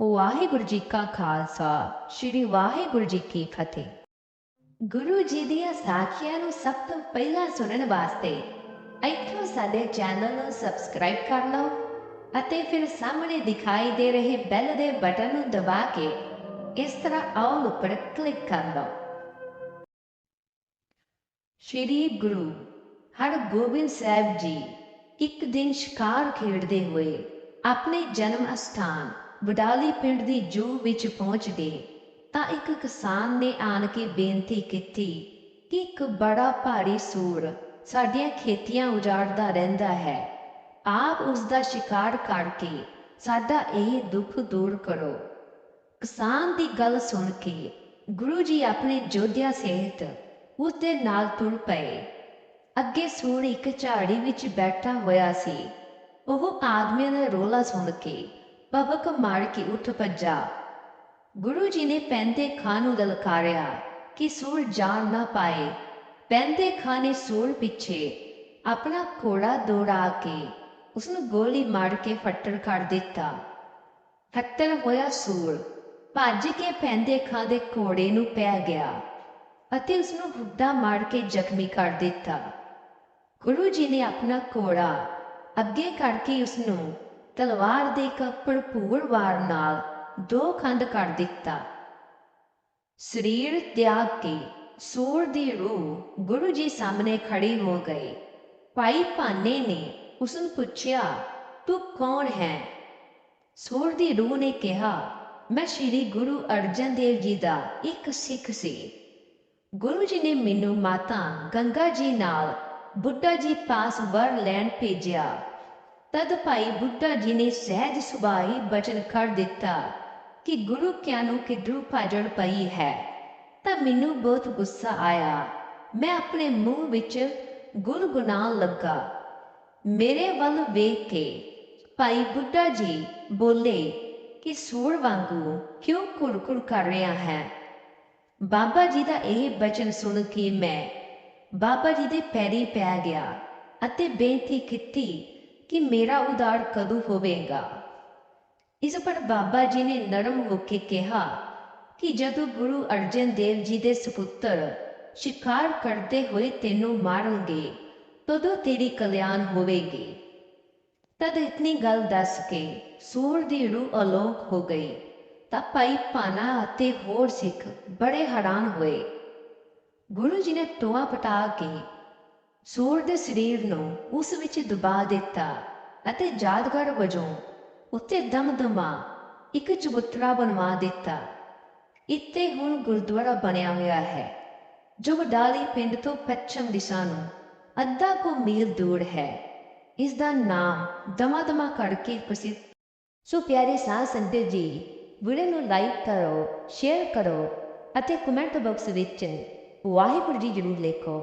ਵਾਹਿਗੁਰੂ ਜੀ ਕਾ ਖਾਲਸਾ, ਸ੍ਰੀ ਵਾਹਿਗੁਰੂ ਜੀ ਕੀ ਫਤਿਹ। ਗੁਰੂ ਜੀ ਦੀਆਂ ਸਾਖੀਆਂ ਨੂੰ ਸਭ ਤੋਂ ਪਹਿਲਾਂ ਸੁਣਨ ਵਾਸਤੇ ਇੱਥੋਂ ਸਾਡੇ ਚੈਨਲ ਨੂੰ ਸਬਸਕ੍ਰਾਈਬ ਕਰ ਲਓ ਅਤੇ ਫਿਰ ਸਾਹਮਣੇ ਦਿਖਾਈ ਦੇ ਰਹੇ ਬੈਲ ਦੇ ਬਟਨ ਨੂੰ ਦਬਾ ਕੇ ਇਸ ਤਰ੍ਹਾਂ ਆਲ ਉੱਪਰ ਕਲਿੱਕ ਕਰ ਲਓ। ਸ਼੍ਰੀ ਗੁਰੂ ਹਰਗੋਬਿੰਦ ਸਾਹਿਬ ਜੀ ਇੱਕ ਦਿਨ ਸ਼ਿਕਾਰ ਖੇਡਦੇ ਹੋਏ ਆਪਣੇ ਜਨਮ ਅਸਥਾਨ ਵਡਾਲੀ ਪਿੰਡ ਦੀ ਜੂ ਵਿੱਚ ਪਹੁੰਚ ਗਏ ਤਾਂ ਇੱਕ ਕਿਸਾਨ ਨੇ ਆਣ ਕੇ ਬੇਨਤੀ ਕੀਤੀ ਕਿ ਇੱਕ ਬੜਾ ਭਾਰੀ ਸੂਰ ਸਾਡੀਆਂ ਖੇਤੀਆਂ ਉਜਾੜਦਾ ਰਹਿੰਦਾ ਹੈ। ਆਪ ਉਸ ਦਾ ਸ਼ਿਕਾਰ ਕਰਕੇ ਸਾਡਾ ਇਹ ਦੁੱਖ ਦੂਰ ਕਰੋ। ਕਿਸਾਨ ਦੀ ਗੱਲ ਸੁਣ ਕੇ ਗੁਰੂ ਜੀ ਆਪਣੇ ਜੋਧਿਆਂ ਸਹਿਤ ਉਸ ਦੇ ਨਾਲ ਤੁਰ ਪਏ। ਅੱਗੇ ਸੂਰ ਇੱਕ ਝਾੜੀ ਵਿੱਚ ਬੈਠਾ ਹੋਇਆ ਸੀ। ਉਹ ਆਦਮੀਆਂ ਦਾ ਰੋਲਾ ਸੁਣ ਕੇ ਭਵਕ ਮਾਰ ਕੇ ਉੱਠ ਭੱਜਾ। ਗੁਰੂ ਜੀ ਨੇ ਪੈਂਦੇ ਖਾਂ ਨੂੰ ਲਲਕਾਰਿਆ ਕਿ ਸੂਰ ਜਾਣ ਨਾ ਪਾਏ। ਪੈਂਦੇ ਖਾਂ ਨੇ ਸੂਰ ਪਿੱਛੇ ਆਪਣਾ ਘੋੜਾ ਦੌੜਾ ਕੇ ਉਸ ਨੂੰ ਗੋਲੀ ਮਾਰ ਕੇ ਫੱਟੜ ਕਰ ਦਿੱਤਾ। ਫੱਟੜ ਹੋਇਆ ਸੂਰ ਭੱਜ ਕੇ ਪੈਂਦੇ ਖਾਂ ਦੇ ਘੋੜੇ ਨੂੰ ਪੈ ਗਿਆ ਅਤੇ ਉਸ ਨੂੰ ਹੁੱਡਾ ਮਾਰ ਕੇ ਜ਼ਖਮੀ ਕਰ ਦਿੱਤਾ। ਗੁਰੂ ਜੀ ਨੇ ਆਪਣਾ ਘੋੜਾ ਅੱਗੇ ਕਰਕੇ ਉਸ ਨੂੰ ਤਲਵਾਰ ਦੇ ਇੱਕ ਭਰਪੂਰ ਵਾਰ ਨਾਲ ਦੋ ਖੰਡ ਕਰ ਦਿੱਤਾ। ਸਰੀਰ ਤਿਆਗ ਕੇ ਸੂਰ ਦੀ ਰੂਹ ਗੁਰੂ ਜੀ ਸਾਹਮਣੇ ਖੜੀ ਹੋ ਗਈ। ਭਾਈ ਭਾਨੇ ਨੇ ਉਸ ਨੂੰ ਪੁੱਛਿਆ, ਤੂੰ ਕੌਣ ਹੈ? ਸੂਰ ਦੀ ਰੂਹ ਨੇ ਕਿਹਾ, ਮੈਂ ਸ੍ਰੀ ਗੁਰੂ ਅਰਜਨ ਦੇਵ ਜੀ ਦਾ ਇੱਕ ਸਿੱਖ ਸੀ। ਗੁਰੂ ਜੀ ਨੇ ਮੈਨੂੰ ਮਾਤਾ ਗੰਗਾ ਜੀ ਨਾਲ ਬੁੱਢਾ ਜੀ ਪਾਸ ਵਰ ਲੈਣ ਭੇਜਿਆ। ਤਦ ਭਾਈ ਬੁੱਢਾ ਜੀ ਨੇ ਸਹਿਜ ਸੁਭਾਈ ਬਚਨ ਕਰ ਦਿੱਤਾ ਕਿ ਗੁਰੂ ਕਿਆ ਨੂੰ ਕਿਧਰੂ ਭਾਜੜ ਪਈ ਹੈ। ਤਾਂ ਮੈਨੂੰ ਬਹੁਤ ਗੁੱਸਾ ਆਇਆ। ਮੈਂ ਆਪਣੇ ਮੂੰਹ ਵਿੱਚ ਗੁਣਗੁਣਾਉਣ ਲੱਗਾ। ਮੇਰੇ ਵੱਲ ਵੇਖ ਕੇ ਭਾਈ ਬੁੱਢਾ ਜੀ ਬੋਲੇ ਕਿ ਸੂਰ ਵਾਂਗੂ ਕਿਉਂ ਕੁੜਕੁੜ ਕਰ ਰਿਹਾ ਹੈ? ਬਾਬਾ ਜੀ ਦਾ ਇਹ ਬਚਨ ਸੁਣ ਕੇ ਮੈਂ ਬਾਬਾ ਜੀ ਦੇ ਪੈਰੀ ਪੈ ਗਿਆ ਅਤੇ ਬੇਨਤੀ ਕੀਤੀ ਕਿ ਮੇਰਾ ਉਦਾਰ ਕਦੋਂ ਹੋਵੇਗਾ? ਇਸ ਪਰ ਬਾਬਾ ਜੀ ਨੇ ਨਰਮ ਹੋ ਕੇ ਕਿਹਾ ਕਿ ਜਦੋਂ ਗੁਰੂ ਅਰਜਨ ਦੇਵ ਜੀ ਦੇ ਸੁਪੁੱਤਰ ਸ਼ਿਕਾਰ ਕਰਦੇ ਹੋਏ ਤੈਨੂੰ ਮਾਰਨਗੇ, ਤਦੋਂ ਤੇਰੀ ਕਲਿਆਣ ਹੋਵੇਗੀ। ਤਦ ਇਤਨੀ ਗੱਲ ਦੱਸ ਕੇ ਸੂਰ ਦੀ ਰੂਹ ਅਲੋਕ ਹੋ ਗਈ, ਤਾਂ ਭਾਈ ਭਾਨਾ ਅਤੇ ਹੋਰ ਸਿੱਖ ਬੜੇ ਹੈਰਾਨ ਹੋਏ। ਗੁਰੂ ਜੀ ਨੇ ਟੋਆ ਪਟਾ ਕੇ ਸੂਰ ਦੇ ਸਰੀਰ ਨੂੰ ਉਸ ਵਿੱਚ ਦਬਾ ਦਿੱਤਾ ਅਤੇ ਯਾਦਗਾਰ ਵਜੋਂ ਉੱਤੇ ਦਮਦਮਾ ਇੱਕ ਚਬੂਤਰਾ ਬਣਵਾ ਦਿੱਤਾ। ਇੱਥੇ ਹੁਣ ਗੁਰਦੁਆਰਾ ਬਣਿਆ ਹੋਇਆ ਹੈ, ਜੋ ਵਡਾਲੀ ਪਿੰਡ ਤੋਂ ਪੱਛਮ ਦਿਸ਼ਾ ਨੂੰ ਅੱਧਾ ਕੁ ਮੀਲ ਦੂਰ ਹੈ। ਇਸ ਦਾ ਨਾਮ ਦਮਦਮਾ ਕਰਕੇ ਪ੍ਰਸਿੱਧ। ਸੋ ਪਿਆਰੇ ਸਾਧ ਸੰਗਤ ਜੀ, ਵੀਡੀਓ ਨੂੰ ਲਾਈਕ ਕਰੋ, ਸ਼ੇਅਰ ਕਰੋ ਅਤੇ ਕਮੈਂਟ ਬਾਕਸ ਵਿੱਚ ਵਾਹਿਗੁਰੂ ਜੀ ਜ਼ਰੂਰ ਲਿਖੋ।